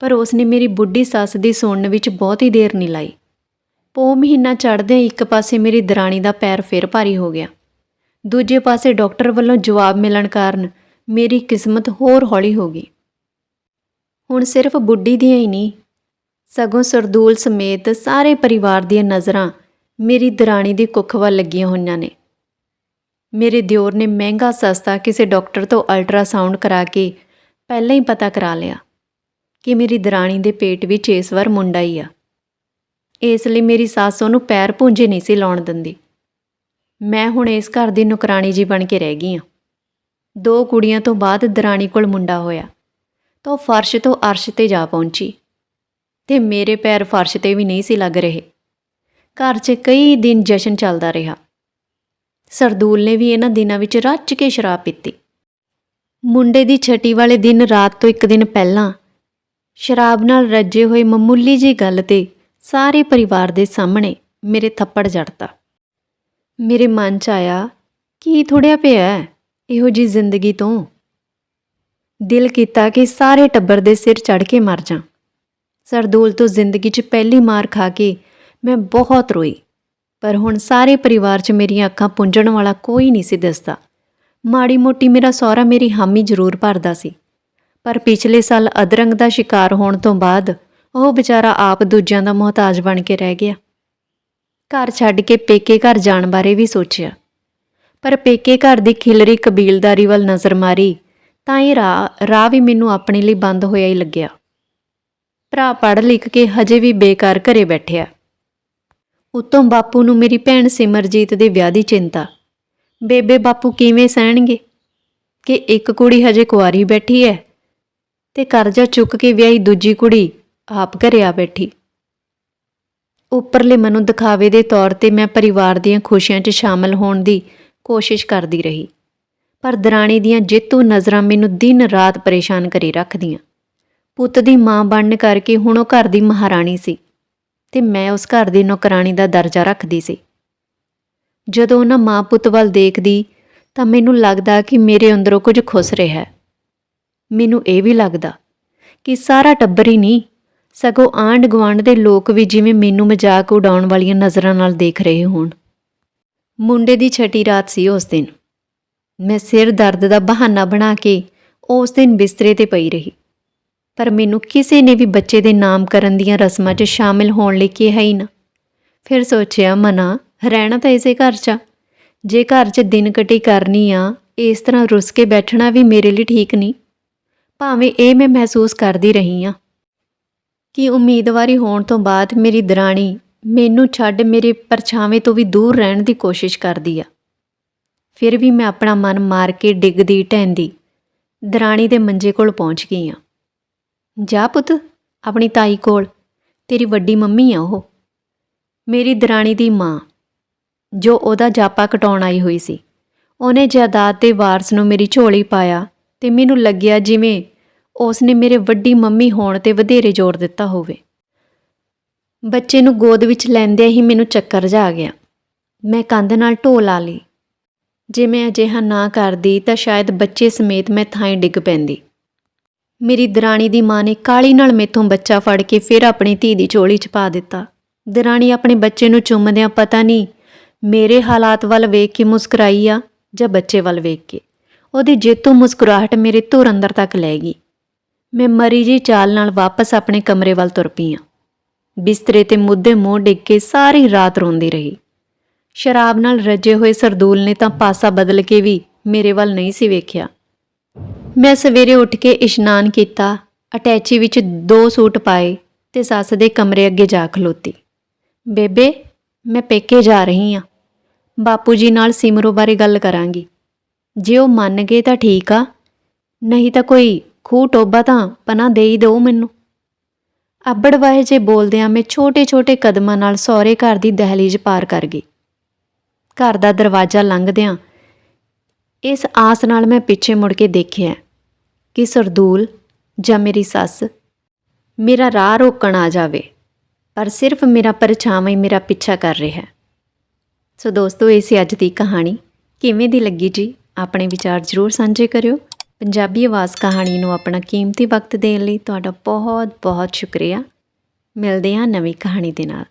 ਪਰ ਉਸ ਨੇ ਮੇਰੀ ਬੁੱਢੀ ਸੱਸ ਦੀ ਸੁਣਨ ਵਿੱਚ ਬਹੁਤੀ ਦੇਰ ਨਹੀਂ ਲਾਈ। ਪੋ ਮਹੀਨਾ ਚੜ੍ਹਦਿਆਂ ਇੱਕ ਪਾਸੇ ਮੇਰੀ ਦਰਾਣੀ ਦਾ ਪੈਰ ਫਿਰ ਭਾਰੀ ਹੋ ਗਿਆ। ਦੂਜੇ ਪਾਸੇ ਡਾਕਟਰ ਵੱਲੋਂ ਜਵਾਬ ਮਿਲਣ ਕਾਰਨ ਮੇਰੀ ਕਿਸਮਤ ਹੋਰ ਹੌਲੀ ਹੋ ਗਈ। ਹੁਣ ਸਿਰਫ ਬੁੱਢੀ ਦੀਆਂ ਹੀ ਨਹੀਂ, ਸਗੋਂ ਸਰਦੂਲ ਸਮੇਤ ਸਾਰੇ ਪਰਿਵਾਰ ਦੀਆਂ ਨਜ਼ਰਾਂ ਮੇਰੀ ਦਰਾਣੀ ਦੀ ਕੁੱਖ ਵੱਲ ਲੱਗੀਆਂ ਹੋਈਆਂ ਨੇ। ਮੇਰੇ ਦਿਓਰ ਨੇ ਮਹਿੰਗਾ ਸਸਤਾ ਕਿਸੇ ਡਾਕਟਰ ਤੋਂ ਅਲਟਰਾਸਾਊਂਡ ਕਰਾ ਕੇ ਪਹਿਲਾਂ ਹੀ ਪਤਾ ਕਰਾ ਲਿਆ ਕਿ ਮੇਰੀ ਦਰਾਣੀ ਦੇ ਪੇਟ ਵਿੱਚ ਇਸ ਵਾਰ ਮੁੰਡਾ ਹੀ ਆ। ਇਸ ਲਈ ਮੇਰੀ ਸੱਸ ਉਹਨੂੰ ਪੈਰ ਪੂੰਝੇ ਨਹੀਂ ਸੀ ਲਾਉਣ ਦਿੰਦੀ। ਮੈਂ ਹੁਣ ਇਸ ਘਰ ਦੀ ਨੁਕਰਾਣੀ ਜੀ ਬਣ ਕੇ ਰਹਿ ਗਈ ਹਾਂ। ਦੋ ਕੁੜੀਆਂ ਤੋਂ ਬਾਅਦ ਦਰਾਣੀ ਕੋਲ ਮੁੰਡਾ ਹੋਇਆ। ਤਾਂ ਉਹ ਫਰਸ਼ ਤੋਂ ਅਰਸ਼ ਤੇ ਜਾ ਪਹੁੰਚੀ। ਤੇ ਮੇਰੇ ਪੈਰ ਫਰਸ਼ ਤੇ ਵੀ ਨਹੀਂ ਸੀ ਲੱਗ ਰਹੇ। ਘਰ 'ਚ ਕਈ ਦਿਨ ਜਸ਼ਨ ਚੱਲਦਾ ਰਿਹਾ। ਸਰਦੂਲ ਨੇ ਵੀ ਇਹਨਾਂ ਦਿਨਾਂ ਵਿੱਚ ਰੱਜ ਕੇ ਸ਼ਰਾਬ ਪੀਤੀ। ਮੁੰਡੇ ਦੀ ਛਟੀ ਵਾਲੇ ਦਿਨ ਰਾਤ ਤੋਂ ਇੱਕ ਦਿਨ ਪਹਿਲਾਂ ਸ਼ਰਾਬ ਨਾਲ ਰੱਜੇ ਹੋਏ ਮਾਮੂਲੀ ਜੀ ਗੱਲ ਤੇ ਸਾਰੇ ਪਰਿਵਾਰ ਦੇ ਸਾਹਮਣੇ ਮੇਰੇ ਥੱਪੜ ਜੜਤਾ। ਮੇਰੇ ਮਨ 'ਚ ਆਇਆ, ਕੀ ਥੋੜਿਆ ਪਿਆ ਇਹੋ ਜੀ ਜ਼ਿੰਦਗੀ ਤੋਂ ਦਿਲ ਕੀਤਾ ਕਿ ਸਾਰੇ ਟੱਬਰ ਦੇ ਸਿਰ ਚੜ ਕੇ ਮਰ ਜਾਂ। ਸਰਦੂਲ ਤੋਂ ਜ਼ਿੰਦਗੀ 'ਚ ਪਹਿਲੀ ਮਾਰ ਖਾ ਕੇ ਮੈਂ ਬਹੁਤ ਰੋਈ, ਪਰ ਹੁਣ ਸਾਰੇ ਪਰਿਵਾਰ 'ਚ ਮੇਰੀਆਂ ਅੱਖਾਂ ਪੁੰਝਣ ਵਾਲਾ ਕੋਈ ਨਹੀਂ ਸੀ ਦਿਸਦਾ। ਮਾੜੀ ਮੋਟੀ ਮੇਰਾ ਸਹੁਰਾ ਮੇਰੀ ਹਾਮੀ ਜ਼ਰੂਰ ਭਰਦਾ ਸੀ, ਪਰ ਪਿਛਲੇ ਸਾਲ ਅਦਰੰਗ ਦਾ ਸ਼ਿਕਾਰ ਹੋਣ ਤੋਂ ਬਾਅਦ ਉਹ ਵਿਚਾਰਾ ਆਪ ਦੂਜਿਆਂ ਦਾ ਮੁਹਤਾਜ ਬਣ ਕੇ ਰਹਿ ਗਿਆ। ਘਰ ਛੱਡ ਕੇ ਪੇਕੇ ਘਰ ਜਾਣ ਬਾਰੇ ਵੀ ਸੋਚਿਆ। ਪਰ ਪੇਕੇ ਘਰ ਦੀ ਖਿਲਰੀ ਕਬੀਲਦਾਰੀ ਵੱਲ ਨਜ਼ਰ ਮਾਰੀ, ਤਾਂ ਇਹ ਰਾਹ ਰਾਹ ਵੀ ਮੈਨੂੰ ਆਪਣੇ ਲਈ ਬੰਦ ਹੋਇਆ ਹੀ ਲੱਗਿਆ। ਭਰਾ ਪੜ੍ਹ ਲਿਖ ਕੇ ਹਜੇ ਵੀ ਬੇਕਾਰ ਘਰੇ ਬੈਠਿਆ। ਉਤੋਂ ਬਾਪੂ ਨੂੰ ਮੇਰੀ ਭੈਣ ਸਿਮਰਜੀਤ ਦੇ ਵਿਆਹ ਦੀ ਚਿੰਤਾ। ਬੇਬੇ ਬਾਪੂ ਕਿਵੇਂ ਸਹਿਣਗੇ? ਕਿ ਇੱਕ ਕੁੜੀ ਹਜੇ ਕੁਆਰੀ ਬੈਠੀ ਹੈ ਤੇ ਕਰਜ਼ਾ ਚੁੱਕ ਕੇ ਵਿਆਹੀ ਦੂਜੀ ਕੁੜੀ ਆਪ ਘਰੇ ਆ ਬੈਠੀ। ਉੱਪਰਲੇ ਮੈਨੂੰ ਦਿਖਾਵੇ ਦੇ ਤੌਰ ਤੇ ਮੈਂ ਪਰਿਵਾਰ ਦੀਆਂ ਖੁਸ਼ੀਆਂ 'ਚ ਸ਼ਾਮਲ ਹੋਣ ਦੀ ਕੋਸ਼ਿਸ਼ ਕਰਦੀ ਰਹੀ। ਪਰ ਦਰਾਣੀ ਦੀਆਂ ਜੇਤੂ ਨਜ਼ਰਾਂ ਮੈਨੂੰ ਦਿਨ ਰਾਤ ਪਰੇਸ਼ਾਨ ਕਰੀ ਰੱਖਦੀਆਂ। ਪੁੱਤ ਦੀ ਮਾਂ ਬਣਨ ਕਰਕੇ ਹੁਣ ਉਹ ਘਰ ਦੀ ਮਹਾਰਾਣੀ ਸੀ ਤੇ ਮੈਂ ਉਸ ਘਰ ਦੀ ਨੌਕਰਾਨੀ ਦਾ ਦਰਜਾ ਰੱਖਦੀ ਸੀ। ਜਦੋਂ ਉਹਨਾਂ ਮਾਂ ਪੁੱਤ ਵੱਲ ਦੇਖਦੀ ਤਾਂ ਮੈਨੂੰ ਲੱਗਦਾ ਕਿ ਮੇਰੇ ਅੰਦਰੋਂ ਕੁਝ ਖੁੱਸ ਰਿਹਾ ਹੈ। ਮੈਨੂੰ ਇਹ ਵੀ ਲੱਗਦਾ ਕਿ ਸਾਰਾ ਟੱਬਰ ਹੀ ਨਹੀਂ, ਸਗੋਂ ਆਂਢ ਗੁਆਂਢ ਦੇ ਲੋਕ ਵੀ ਜਿਵੇਂ ਮੈਨੂੰ ਮਜ਼ਾਕ ਉਡਾਉਣ ਵਾਲੀਆਂ ਨਜ਼ਰਾਂ ਨਾਲ ਦੇਖ ਰਹੇ ਹੋਣ। ਮੁੰਡੇ ਦੀ ਛਟੀ ਰਾਤ ਸੀ ਉਸ ਦਿਨ। ਮੈਂ ਸਿਰ ਦਰਦ ਦਾ ਬਹਾਨਾ ਬਣਾ ਕੇ ਉਸ ਦਿਨ ਬਿਸਤਰੇ ਤੇ ਪਈ ਰਹੀ। ਪਰ ਮੈਨੂੰ ਕਿਸੇ ਨੇ ਵੀ ਬੱਚੇ ਦੇ ਨਾਮਕਰਨ ਦੀਆਂ ਰਸਮਾਂ 'ਚ ਸ਼ਾਮਿਲ ਹੋਣ ਲਈ ਕਿਹਾ ਹੀ ਨਾ। ਫਿਰ ਸੋਚਿਆ, ਮਨਾ, ਰਹਿਣਾ ਤਾਂ ਇਸੇ ਘਰ 'ਚ ਆ। ਜੇ ਘਰ 'ਚ ਦਿਨ ਕਟੀ ਕਰਨੀ ਆ, ਇਸ ਤਰ੍ਹਾਂ ਰੁੱਸ ਕੇ ਬੈਠਣਾ ਵੀ ਮੇਰੇ ਲਈ ਠੀਕ ਨਹੀਂ। ਭਾਵੇਂ ਇਹ ਮੈਂ ਮਹਿਸੂਸ ਕਰਦੀ ਰਹੀ ਆ। ਕਿ ਉਮੀਦਵਾਰੀ ਹੋਣ ਤੋਂ ਬਾਅਦ ਮੇਰੀ ਦਰਾਣੀ ਮੈਨੂੰ ਛੱਡ ਮੇਰੇ ਪਰਛਾਵੇਂ ਤੋਂ ਵੀ ਦੂਰ ਰਹਿਣ ਦੀ ਕੋਸ਼ਿਸ਼ ਕਰਦੀ ਆ। ਫਿਰ ਵੀ ਮੈਂ ਆਪਣਾ ਮਨ ਮਾਰ ਕੇ ਡਿੱਗਦੀ, ਢਹਿੰਦੀ, ਦਰਾਣੀ ਦੇ ਮੰਜੇ ਕੋਲ ਪਹੁੰਚ ਗਈ ਆ। ਜਾ ਪੁੱਤ, ਆਪਣੀ ਤਾਈ ਕੋਲ, ਤੇਰੀ ਵੱਡੀ ਮੰਮੀ ਆ ਉਹ। ਮੇਰੀ ਦਰਾਣੀ ਦੀ ਮਾਂ, ਜੋ ਉਹਦਾ ਜਾਪਾ ਕਟਾਉਣ ਆਈ ਹੋਈ ਸੀ। ਉਹਨੇ ਜਾਇਦਾਦ ਦੇ ਵਾਰਸ ਨੂੰ ਮੇਰੀ ਝੋਲੀ ਪਾਇਆ ਤੇ ਮੈਨੂੰ ਲੱਗਿਆ ਜਿਵੇਂ ਉਸ ਨੇ ਮੇਰੇ ਵੱਡੀ ਮੰਮੀ ਹੋਣ ਤੇ ਵਧੇਰੇ ਜ਼ੋਰ ਦਿੱਤਾ ਹੋਵੇ। ਬੱਚੇ ਨੂੰ ਗੋਦ ਵਿੱਚ ਲੈਂਦਿਆਂ ਹੀ ਮੈਨੂੰ ਚੱਕਰ ਜਾ ਆ ਗਿਆ। ਮੈਂ ਕੰਧ ਨਾਲ ਢੋ ਲਾ ਲਈ। ਜੇ ਮੈਂ ਅਜਿਹਾ ਨਾ ਕਰਦੀ ਤਾਂ ਸ਼ਾਇਦ ਬੱਚੇ ਸਮੇਤ ਮੈਂ ਥਾਂ ਡਿੱਗ ਪੈਂਦੀ। ਮੇਰੀ ਦਰਾਣੀ ਦੀ ਮਾਂ ਨੇ ਕਾਲੀ ਨਾਲ ਮੇਥੋਂ ਬੱਚਾ ਫੜ ਕੇ ਫਿਰ ਆਪਣੀ ਧੀ ਦੀ ਚੋਲੀ 'ਚ ਪਾ ਦਿੱਤਾ। ਦਰਾਣੀ ਆਪਣੇ ਬੱਚੇ ਨੂੰ ਚੁੰਮਦਿਆਂ ਪਤਾ ਨਹੀਂ, ਮੇਰੇ ਹਾਲਾਤ ਵੱਲ ਵੇਖ ਕੇ ਮੁਸਕਰਾਈ ਆ ਜਾਂ ਬੱਚੇ ਵੱਲ ਵੇਖ ਕੇ। ਉਹਦੀ ਜੇਤੂ ਮੁਸਕਰਾਹਟ ਮੇਰੇ ਧੁਰ ਅੰਦਰ ਤੱਕ ਲੈ ਗਈ। ਮੈਂ ਮਰੀ ਜੀ ਚਾਲ ਨਾਲ ਵਾਪਸ ਆਪਣੇ ਕਮਰੇ ਵੱਲ ਤੁਰ ਪਈ ਹਾਂ ਬਿਸਤਰੇ ਤੇ ਮੁੱਦੇ ਮੂੰਹ ਡਿੱਗ ਕੇ ਸਾਰੀ ਰਾਤ ਰੋਂਦੀ ਰਹੀ। ਸ਼ਰਾਬ ਨਾਲ ਰੱਜੇ ਹੋਏ ਸਰਦੂਲ ਨੇ ਤਾਂ ਪਾਸਾ ਬਦਲ ਕੇ ਵੀ ਮੇਰੇ ਵੱਲ ਨਹੀਂ ਸੀ ਵੇਖਿਆ। ਮੈਂ ਸਵੇਰੇ ਉੱਠ ਕੇ ਇਸ਼ਨਾਨ ਕੀਤਾ, ਅਟੈਚੀ ਵਿੱਚ ਦੋ ਸੂਟ ਪਾਏ ਤੇ ਸੱਸ ਦੇ ਕਮਰੇ ਅੱਗੇ ਜਾ ਖਲੋਤੀ। ਬੇਬੇ, ਮੈਂ ਪੇਕੇ ਜਾ ਰਹੀ ਹਾਂ ਬਾਪੂ ਜੀ ਨਾਲ ਸਿਮਰੋ ਬਾਰੇ ਗੱਲ ਕਰਾਂਗੀ। ਜੇ ਉਹ ਮੰਨ ਗਏ ਤਾਂ ਠੀਕ ਆ, ਨਹੀਂ ਤਾਂ ਕੋਈ ਖੂਹ ਟੋਬਾ ਤਾਂ ਪਨਾ ਦੇ ਹੀ ਦਿਓ ਮੈਨੂੰ। ਅੱਬੜ ਜੇ ਬੋਲਦਿਆਂ ਮੈਂ ਛੋਟੇ-ਛੋਟੇ ਕਦਮਾਂ ਨਾਲ ਸਹੁਰੇ ਘਰ ਦੀ ਦਹਲੀਜ਼ ਪਾਰ ਕਰ ਗਈ। ਘਰ ਦਾ ਦਰਵਾਜ਼ਾ ਲੰਘਦਿਆਂ ਇਸ ਆਸ ਨਾਲ ਮੈਂ ਪਿੱਛੇ ਮੁੜ ਕੇ ਦੇਖਿਆ ਕਿ ਸਰਦੂਲ ਜਾਂ ਮੇਰੀ ਸੱਸ ਮੇਰਾ ਰਾਹ ਰੋਕਣ ਆ ਜਾਵੇ, ਪਰ ਸਿਰਫ ਮੇਰਾ ਪਰਛਾਵਾਂ ਹੀ ਮੇਰਾ ਪਿੱਛਾ ਕਰ ਰਿਹਾ। ਹੈ ਸੋ ਦੋਸਤੋ, ਇਹ ਸੀ ਅੱਜ ਦੀ ਕਹਾਣੀ। ਕਿਵੇਂ ਦੀ ਲੱਗੀ ਜੀ? ਆਪਣੇ ਵਿਚਾਰ ਜ਼ਰੂਰ ਸਾਂਝੇ ਕਰਿਓ। ਪੰਜਾਬੀ ਆਵਾਜ਼ ਕਹਾਣੀ ਨੂੰ ਆਪਣਾ ਕੀਮਤੀ ਵਕਤ ਦੇਣ ਲਈ ਤੁਹਾਡਾ ਬਹੁਤ ਬਹੁਤ ਸ਼ੁਕਰੀਆ। ਮਿਲਦੇ ਹਾਂ ਨਵੀਂ ਕਹਾਣੀ ਦੇ ਨਾਲ।